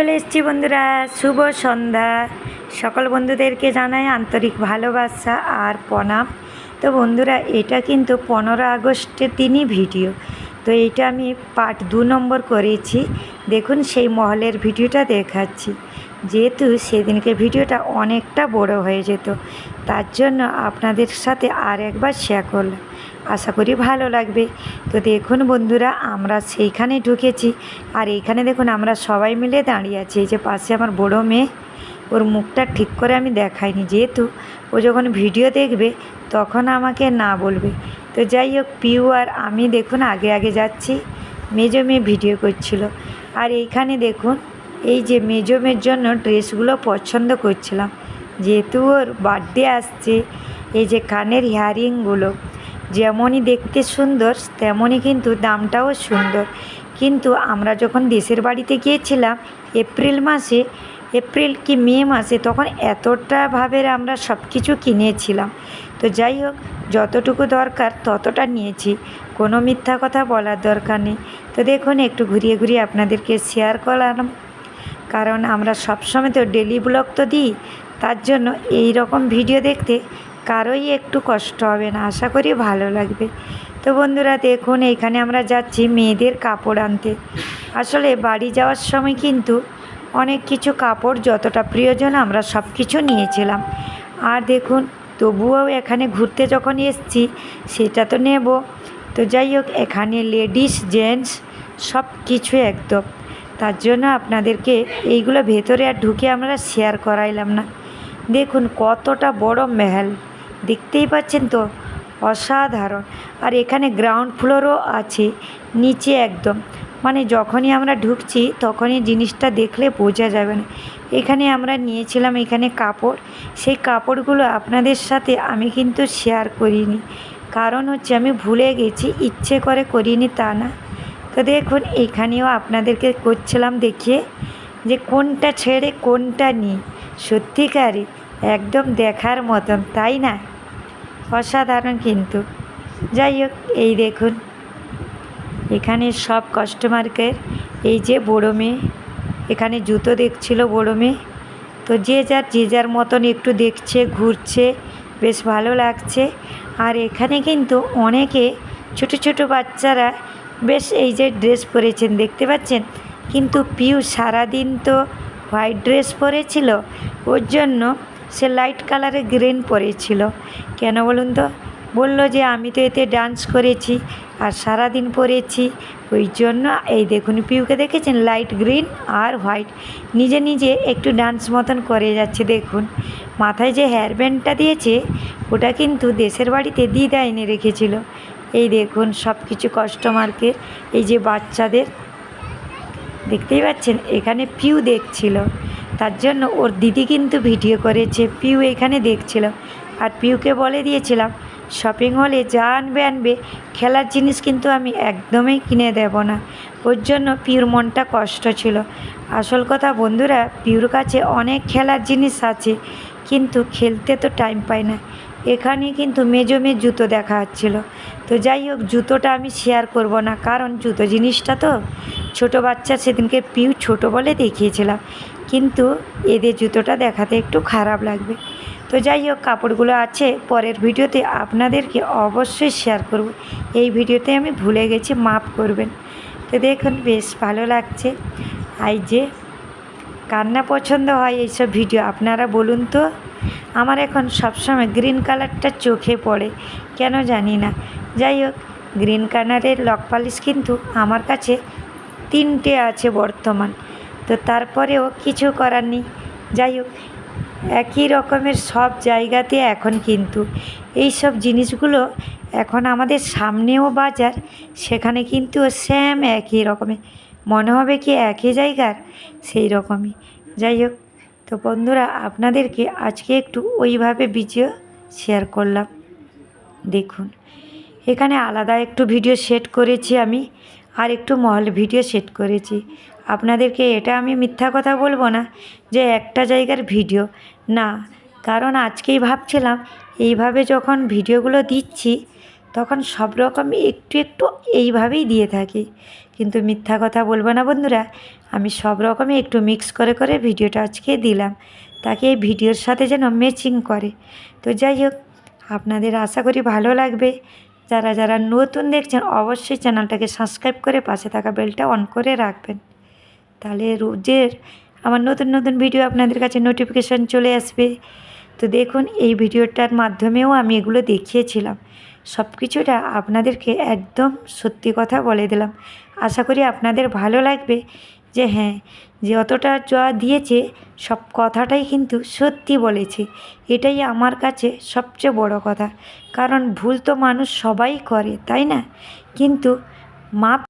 চলে এসেছি বন্ধুরা, শুভ সন্ধ্যা। সকল বন্ধুদেরকে জানাই আন্তরিক ভালোবাসা আর প্রণাম। তো বন্ধুরা, এটা কিন্তু পনেরো আগস্টের দিনই ভিডিও। তো এইটা আমি পার্ট দু নম্বর করেছি। দেখুন সেই মহলের ভিডিওটা দেখাচ্ছি। যেহেতু সেদিনকে ভিডিওটা অনেকটা বড় হয়ে যেত, তার জন্য আপনাদের সাথে আর একবার শেয়ার করলাম। আশা করি ভালো লাগবে। তো দেখুন বন্ধুরা, আমরা সেইখানে ঢুকেছি। আর এইখানে দেখুন আমরা সবাই মিলে দাঁড়িয়ে আছি। এই যে পাশে আমার বড় মেয়ে, ওর মুখটা ঠিক করে আমি দেখাইনি। যেহেতু ও যখন ভিডিও দেখবে, তখন আমাকে না বলবে। তো যাই হোক, পিউ আর আমি দেখুন আগে আগে যাচ্ছি। মেজো মেয়ে ভিডিও করছিল। আর এইখানে দেখুন এই যে মেজো মেয়ের জন্য ড্রেসগুলো পছন্দ করছিলাম। যেহেতু ওর বার্থডে আসছে, এই যে কানের ইয়ারিংগুলো যেমনই দেখতে সুন্দর, তেমনই কিন্তু দামটাও সুন্দর। কিন্তু আমরা যখন দেশের বাড়িতে গিয়েছিলাম এপ্রিল মাসে, এপ্রিল কি মে মাসে, তখন এতটা ভাবের আমরা সব কিছু কিনেছিলাম। তো যাই হোক, যতটুকু দরকার ততটা নিয়েছি। কোনো মিথ্যা কথা বলার দরকার নেই। তো দেখুন, একটু ঘুরিয়ে ঘুরিয়ে আপনাদেরকে শেয়ার করলাম। কারণ আমরা সবসময় তো ডেলি ব্লগ তো দিই, তার জন্য এই রকম ভিডিও দেখতে কারোই একটু কষ্ট হবে না, আশা করি ভালো লাগবে। তো বন্ধুরা দেখুন এইখানে আমরা যাচ্ছি মেয়েদের কাপড় আনতে। আসলে বাড়ি যাওয়ার সময় কিন্তু অনেক কিছু কাপড় যতটা প্রয়োজন আমরা সব কিছু নিয়েছিলাম। আর দেখুন, তবুও এখানে ঘুরতে যখন এসছি, সেটা তো নেব। তো যাই হোক, এখানে লেডিস, জেন্টস সব কিছু একদম। তার জন্য আপনাদেরকে এইগুলো ভেতরে আর ঢুকে আমরা শেয়ার করাইলাম না। দেখুন কতটা বড় মেহেল। দেখতেই পাচ্ছেন তো? অসাধারণ। আর এখানে গ্রাউন্ড ফ্লোরও আছে, নিচে একদম। মানে যখনই আমরা ঢুকছি, তখনই জিনিসটা দেখলে বোঝা যাবে না। এখানে আমরা নিয়েছিলাম এখানে কাপড়। সেই কাপড়গুলো আপনাদের সাথে আমি কিন্তু শেয়ার করিনি। কারণ হচ্ছে আমি ভুলে গেছি, ইচ্ছে করে করিনি তা না। তো দেখুন, এখানেও আপনাদেরকে করছিলাম দেখিয়ে যে কোনটা ছেড়ে কোনটা নিই। সত্যিকারই একদম দেখার মতন, তাই না? অসাধারণ কিন্তু। যাই হোক, এই দেখুন, এখানে সব কাস্টমারকে এই যে বড়ো মেয়ে, এখানে জুতো দেখছিল বড়ো মেয়ে। তো যে যার যে যার মতন একটু দেখছে, ঘুরছে, বেশ ভালো লাগছে। আর এখানে কিন্তু অনেকে ছোট ছোট বাচ্চারা বেশ এই যে ড্রেস পরেছেন, দেখতে পাচ্ছেন? কিন্তু পিউ সারাদিন তো হোয়াইট ড্রেস পরেছিল, ওর জন্য সে লাইট কালারের গ্রিন পরেছিল। কেন বলুন তো? বলল যে আমি তো এতে ডান্স করেছি আর সারাদিন পরেছি, ওই জন্য এই দেখুন পিউকে দেখেছেন? লাইট গ্রিন আর হোয়াইট। নিজে নিজে একটু ডান্স মতন করে যাচ্ছে, দেখুন। মাথায় যে হেয়ার ব্যান্ডটা দিয়েছে, ওটা কিন্তু দেশের বাড়িতে দিদা এনে রেখেছিল। এই দেখুন সব কিছু কাস্টমারকে এই যে বাচ্চাদের, দেখতেই পাচ্ছেন? এখানে পিউ দেখছিল। তার জন্য ওর দিদি কিন্তু ভিডিও করেছে পিউ এখানে দেখছিল। আর পিউকে বলে দিয়েছিলাম শপিং হলে যা আনবে আনবে। খেলার জিনিস কিন্তু আমি একদমই কিনে দেব না। ওর জন্য পিউর মনটা কষ্ট ছিল। আসল কথা বন্ধুরা পিউর কাছে অনেক খেলার জিনিস আছে, কিন্তু খেলতে তো টাইম পায় না। এখানে কিন্তু মেজো মেয়ে জুতো দেখা হচ্ছিল। তো যাই হোক, জুতোটা আমি শেয়ার করব না, কারণ জুতো জিনিসটা তো ছোট বাচ্চা সেদিনকে পিউ ছোট বলে দেখিয়েছিলাম। কিন্তু এদের জুতোটা দেখাতে একটু খারাপ লাগবে। তো যাই হোক, কাপড়গুলো আছে, পরের ভিডিওতে আপনাদেরকে অবশ্যই শেয়ার করব। এই ভিডিওতে আমি ভুলে গেছি, মাফ করবেন। তো দেখুন, বেশ ভালো লাগছে। আই যে কান্না পছন্দ হয় এইসব ভিডিও। আপনারা বলুন তো, আমার এখন সবসময় গ্রিন কালারটা চোখে পড়ে, কেন জানি না। যাই হোক, গ্রিন কালারের লক পালিশ কিন্তু আমার কাছে তিনটে আছে বর্তমান, তো তারপরেও কিছু করার নেই। যাই হোক, একই রকমের সব জায়গাতে এখন কিন্তু এই সব জিনিসগুলো এখন আমাদের সামনেও বাজার, সেখানে কিন্তু সেম একই রকমের। মনে হবে কি একই জায়গার? সেই রকমই। যাই হোক, তো বন্ধুরা, আপনাদেরকে আজকে একটু ওইভাবে ভিডিও শেয়ার করলাম। দেখুন, এখানে আলাদা একটু ভিডিও সেট করেছি আমি, আর একটু মহল ভিডিও সেট করেছি। আপনাদেরকে এটা আমি মিথ্যা কথা বলব না যে একটা জায়গার ভিডিও না, কারণ আজকেই ভাবছিলাম, এইভাবে যখন ভিডিওগুলো দিচ্ছি তখন সব রকমই একটু একটু এইভাবেই দিয়ে থাকি। কিন্তু মিথ্যা কথা বলব না বন্ধুরা, আমি সব রকমই একটু মিক্স করে করে ভিডিওটা আজকে দিলাম। তাকে এই ভিডিওর সাথে যেন ম্যাচিং করে। তো যাই হোক, আপনাদের আশা করি ভালো লাগবে। যারা যারা নতুন দেখছেন, অবশ্যই চ্যানেলটাকে সাবস্ক্রাইব করে পাশে থাকা বেলটা অন করে রাখবেন। তাহলে রোজের আমার নতুন নতুন ভিডিও আপনাদের কাছে নোটিফিকেশান চলে আসবে। তো দেখুন, এই ভিডিওটার মাধ্যমেও আমি এগুলো দেখিয়েছিলাম। সব কিছুটা আপনাদেরকে একদম সত্যি কথা বলে দিলাম। আশা করি আপনাদের ভালো লাগবে যে হ্যাঁ যে অতটা যা দিয়েছে, সব কথাটাই কিন্তু সত্যি বলেছে। এটাই আমার কাছে সবচেয়ে বড় কথা। কারণ ভুল তো মানুষ সবাই করে, তাই না? কিন্তু মাপ